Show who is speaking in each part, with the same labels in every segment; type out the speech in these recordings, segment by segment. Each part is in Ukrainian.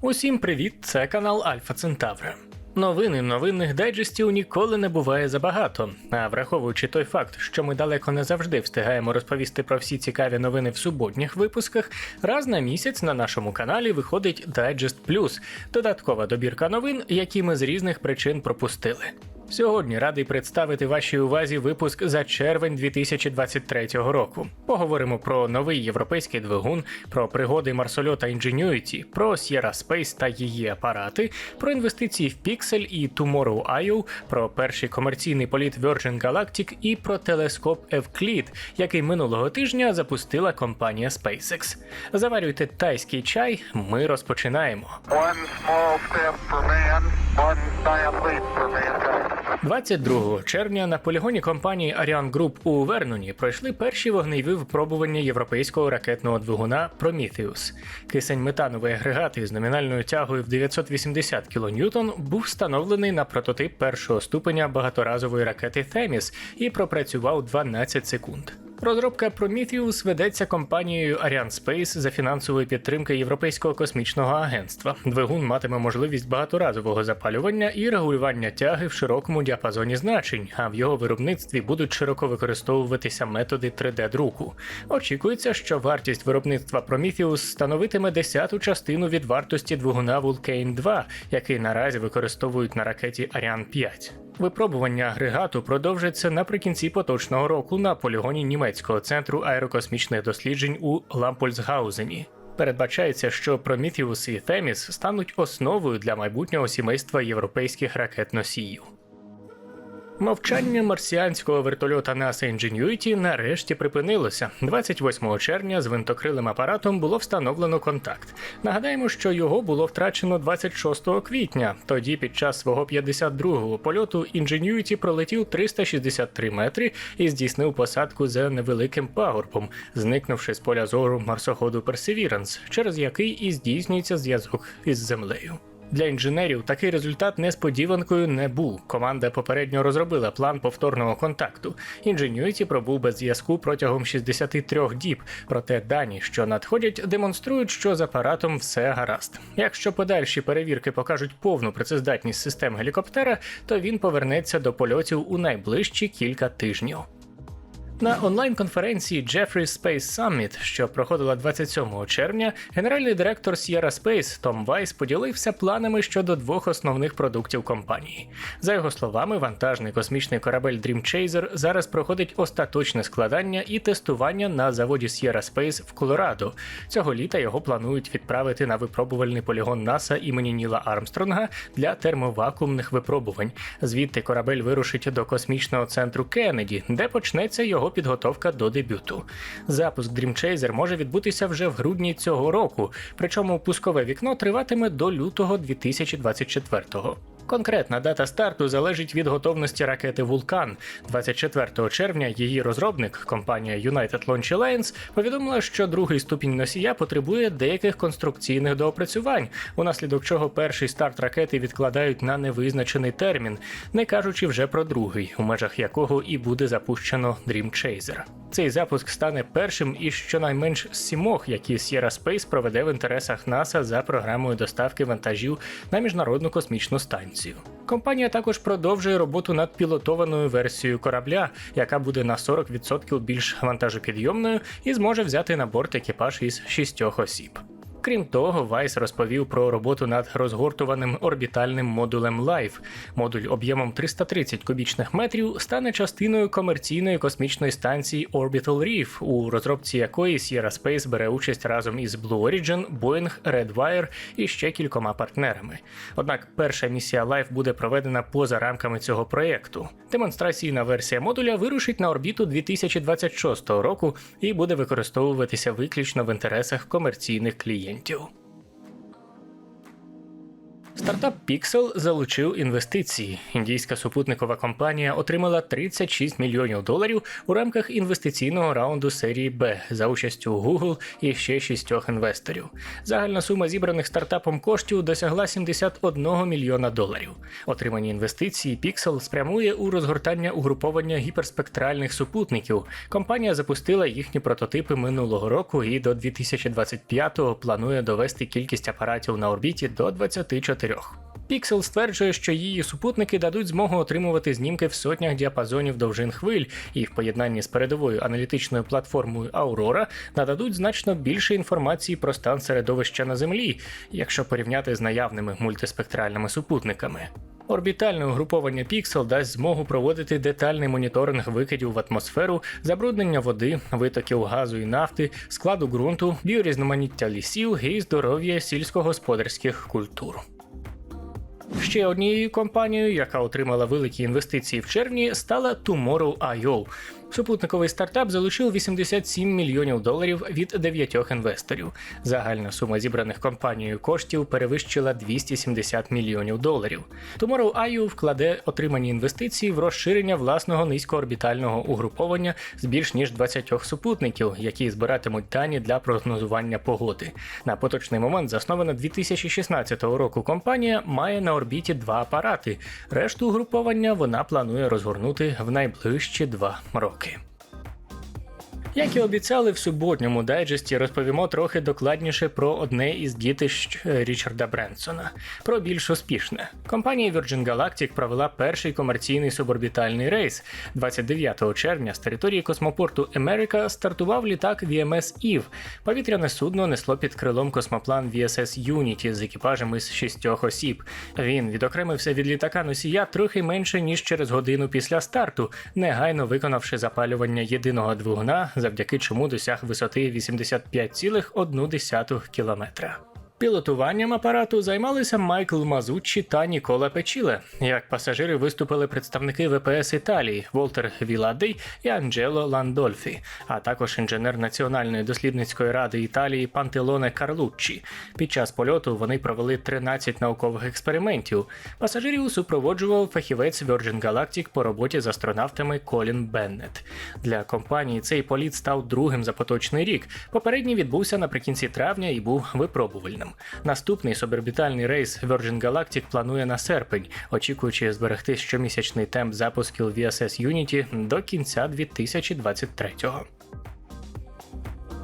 Speaker 1: Усім привіт! Це канал Альфа Центавра. Новини новинних дайджестів ніколи не буває забагато. А враховуючи той факт, що ми далеко не завжди встигаємо розповісти про всі цікаві новини в суботніх випусках, раз на місяць на нашому каналі виходить Дайджест Плюс додаткова добірка новин, які ми з різних причин пропустили. Сьогодні радий представити вашій увазі випуск за червень 2023 року. Поговоримо про новий європейський двигун, про пригоди марсольота Ingenuity, про Sierra Space та її апарати, про інвестиції в Pixel і Tomorrow.io, про перший комерційний політ Virgin Galactic і про телескоп Evclid, який минулого тижня запустила компанія SpaceX. Заварюйте тайський чай. Ми розпочинаємо.
Speaker 2: One small step for man, one giant leap for mankind.
Speaker 1: 22 червня на полігоні компанії Ariane Group у Вернуні пройшли перші вогневі випробування європейського ракетного двигуна Prometheus. Кисень метановий агрегат із номінальною тягою в 980 кН був встановлений на прототип першого ступеня багаторазової ракети Themis і пропрацював 12 секунд. Розробка Prometheus ведеться компанією Ariane Space за фінансової підтримки Європейського космічного агентства. Двигун матиме можливість багаторазового запалювання і регулювання тяги в широкому діапазоні значень, а в його виробництві будуть широко використовуватися методи 3D-друку. Очікується, що вартість виробництва Prometheus становитиме десяту частину від вартості двигуна Vulcane 2, який наразі використовують на ракеті Ariane 5. Випробування агрегату продовжиться наприкінці поточного року на полігоні німецького центру аерокосмічних досліджень у Лампольсгаузені. Передбачається, що Prometheus і Themis стануть основою для майбутнього сімейства європейських ракет-носіїв. Мовчання марсіанського вертольота NASA Ingenuity нарешті припинилося. 28 червня з винтокрилим апаратом було встановлено контакт. Нагадаємо, що його було втрачено 26 квітня. Тоді, під час свого 52-го польоту, Ingenuity пролетів 363 метри і здійснив посадку за невеликим пагорбом, зникнувши з поля зору марсоходу Perseverance, через який і здійснюється зв'язок із землею. Для інженерів такий результат несподіванкою не був. Команда попередньо розробила план повторного контакту. Ingenuity пробув без зв'язку протягом 63 діб. Проте дані, що надходять, демонструють, що з апаратом все гаразд. Якщо подальші перевірки покажуть повну працездатність систем гелікоптера, то він повернеться до польотів у найближчі кілька тижнів. На онлайн-конференції Jeffrey Space Summit, що проходила 27 червня, генеральний директор Sierra Space Том Вайс поділився планами щодо двох основних продуктів компанії. За його словами, вантажний космічний корабель Dream Chaser зараз проходить остаточне складання і тестування на заводі Sierra Space в Колорадо. Цього літа його планують відправити на випробувальний полігон НАСА імені Ніла Армстронга для термовакуумних випробувань. Звідти корабель вирушить до космічного центру Кеннеді, де почнеться його підготовка до дебюту. Запуск Dream Chaser може відбутися вже в грудні цього року, причому пускове вікно триватиме до лютого 2024-го. Конкретна дата старту залежить від готовності ракети Вулкан. 24 червня її розробник, компанія United Launch Alliance, повідомила, що другий ступінь носія потребує деяких конструкційних доопрацювань, унаслідок чого перший старт ракети відкладають на невизначений термін, не кажучи вже про другий, у межах якого і буде запущено Dream Chaser. Цей запуск стане першим із щонайменш сімох, які Sierra Space проведе в інтересах НАСА за програмою доставки вантажів на міжнародну космічну станцію. Компанія також продовжує роботу над пілотованою версією корабля, яка буде на 40% більш вантажопідйомною і зможе взяти на борт екіпаж із шістьох осіб. Крім того, Вайс розповів про роботу над розгортуваним орбітальним модулем Life. Модуль об'ємом 330 кубічних метрів стане частиною комерційної космічної станції Orbital Reef, у розробці якої Sierra Space бере участь разом із Blue Origin, Boeing, Redwire і ще кількома партнерами. Однак перша місія Life буде проведена поза рамками цього проєкту. Демонстраційна версія модуля вирушить на орбіту 2026 року і буде використовуватися виключно в інтересах комерційних клієнтів. 研究。Стартап Pixel залучив інвестиції. Індійська супутникова компанія отримала 36 мільйонів доларів у рамках інвестиційного раунду серії Б за участю Google і ще шістьох інвесторів. Загальна сума зібраних стартапом коштів досягла 71 мільйона доларів. Отримані інвестиції Pixel спрямує у розгортання угруповання гіперспектральних супутників. Компанія запустила їхні прототипи минулого року і до 2025-го планує довести кількість апаратів на орбіті до 24. Pixel стверджує, що її супутники дадуть змогу отримувати знімки в сотнях діапазонів довжин хвиль, і в поєднанні з передовою аналітичною платформою Aurora нададуть значно більше інформації про стан середовища на Землі, якщо порівняти з наявними мультиспектральними супутниками. Орбітальне угруповання Pixel дасть змогу проводити детальний моніторинг викидів в атмосферу, забруднення води, витоків газу і нафти, складу ґрунту, біорізноманіття лісів і здоров'я сільськогосподарських культур. Ще однією компанією, яка отримала великі інвестиції в червні, стала Tomorrow.io. Супутниковий стартап залучив 87 мільйонів доларів від дев'ятьох інвесторів. Загальна сума зібраних компанією коштів перевищила 270 мільйонів доларів. Tomorrow.io вкладе отримані інвестиції в розширення власного низькоорбітального угруповання з більш ніж 20 супутників, які збиратимуть дані для прогнозування погоди. На поточний момент заснована 2016 року компанія має на орбіті два апарати. Решту угруповання вона планує розгорнути в найближчі два роки. Okay. Як і обіцяли, в суботньому дайджесті розповімо трохи докладніше про одне із дітищ е, Річарда Бренсона. Про більш успішне. Компанія Virgin Galactic провела перший комерційний суборбітальний рейс. 29 червня з території космопорту Америка стартував літак VMS Eve. Повітряне судно несло під крилом космоплан VSS Unity з екіпажем із шістьох осіб. Він відокремився від літака носія трохи менше ніж через годину після старту, негайно виконавши запалювання єдиного двигуна, завдяки чому досяг висоти 85,1 кілометра. Пілотуванням апарату займалися Майкл Мазуччі та Нікола Печіле. Як пасажири виступили представники ВПС Італії Волтер Віладий і Анджело Ландольфі, а також інженер Національної дослідницької ради Італії Пантелоне Карлуччі. Під час польоту вони провели 13 наукових експериментів. Пасажирів супроводжував фахівець Virgin Galactic по роботі з астронавтами Колін Беннет. Для компанії цей політ став другим за поточний рік. Попередній відбувся наприкінці травня і був випробувальним. Наступний суборбітальний рейс Virgin Galactic планує на серпень, очікуючи зберегти щомісячний темп запусків VSS Unity до кінця 2023-го.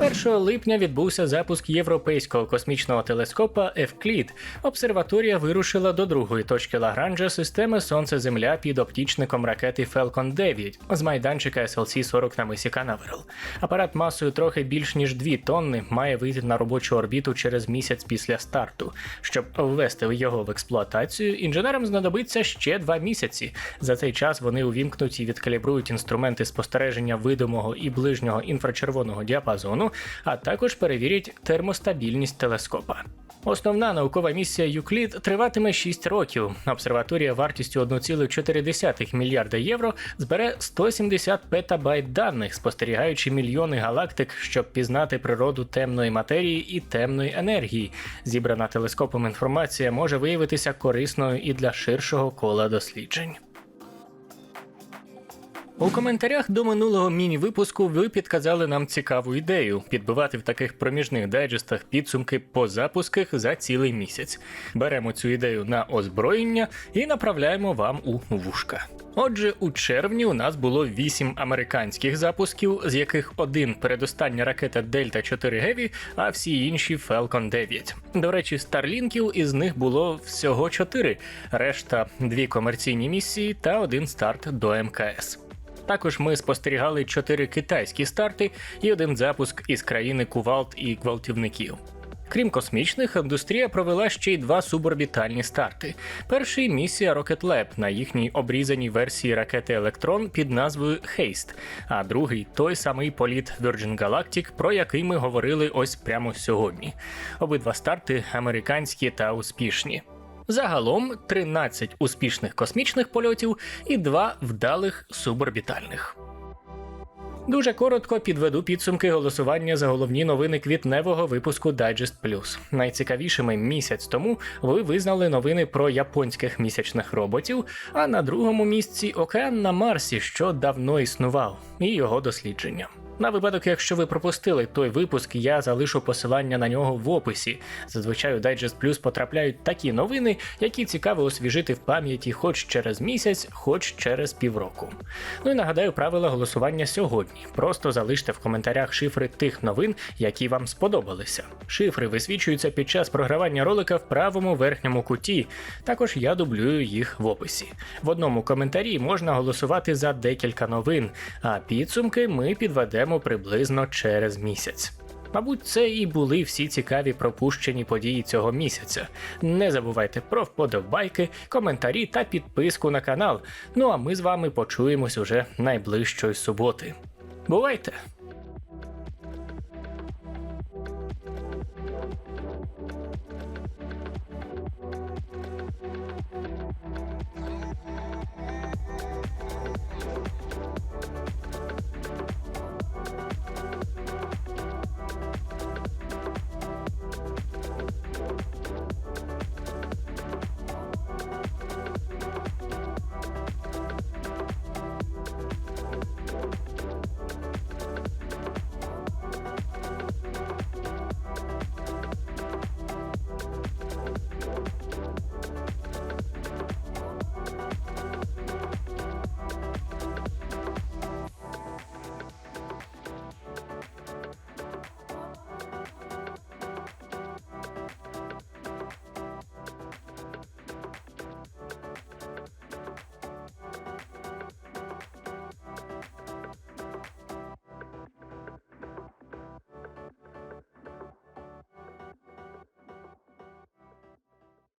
Speaker 1: 1 липня відбувся запуск європейського космічного телескопа Евклід. Обсерваторія вирушила до другої точки Лагранжа системи Сонце-Земля під оптічником ракети Falcon 9 з майданчика SLC-40 на мисі Канаверал. Апарат масою трохи більш ніж 2 тонни має вийти на робочу орбіту через місяць після старту. Щоб ввести його в експлуатацію, інженерам знадобиться ще два місяці. За цей час вони увімкнуть і відкалібрують інструменти спостереження видимого і ближнього інфрачервоного діапазону, а також перевірять термостабільність телескопа. Основна наукова місія Юклід триватиме 6 років. Обсерваторія вартістю 1,4 мільярда євро збере 170 петабайт даних, спостерігаючи мільйони галактик, щоб пізнати природу темної матерії і темної енергії. Зібрана телескопом інформація може виявитися корисною і для ширшого кола досліджень. У коментарях до минулого міні-випуску ви підказали нам цікаву ідею підбивати в таких проміжних дайджестах підсумки по запусках за цілий місяць. Беремо цю ідею на озброєння і направляємо вам у вушка. Отже, у червні у нас було 8 американських запусків, з яких один передостання ракета Delta 4 Heavy, а всі інші Falcon 9. До речі, старлінків із них було всього 4, решта дві комерційні місії та один старт до МКС. Також ми спостерігали чотири китайські старти і один запуск із країни Кувалт і гвалтівників. Крім космічних, індустрія провела ще й два суборбітальні старти. Перший місія Rocket Lab на їхній обрізаній версії ракети Електрон під назвою Haste, а другий той самий політ Virgin Galactic, про який ми говорили ось прямо сьогодні. Обидва старти американські та успішні. Загалом 13 успішних космічних польотів і 2 вдалих суборбітальних. Дуже коротко підведу підсумки голосування за головні новини квітневого випуску Digest Plus. Найцікавішими місяць тому ви визнали новини про японських місячних роботів, а на другому місці океан на Марсі, що давно існував, і його дослідження. На випадок, якщо ви пропустили той випуск, я залишу посилання на нього в описі. Зазвичай у Digest Plus потрапляють такі новини, які цікаво освіжити в пам'яті хоч через місяць, хоч через півроку. Ну і нагадаю правила голосування сьогодні. Просто залиште в коментарях шифри тих новин, які вам сподобалися. Шифри висвічуються під час програвання ролика в правому верхньому куті. Також я дублюю їх в описі. В одному коментарі можна голосувати за декілька новин, а підсумки ми підведемо приблизно через місяць. Мабуть, це і були всі цікаві пропущені події цього місяця. Не забувайте про вподобайки, коментарі та підписку на канал. Ну а ми з вами почуємось уже найближчої суботи. Бувайте!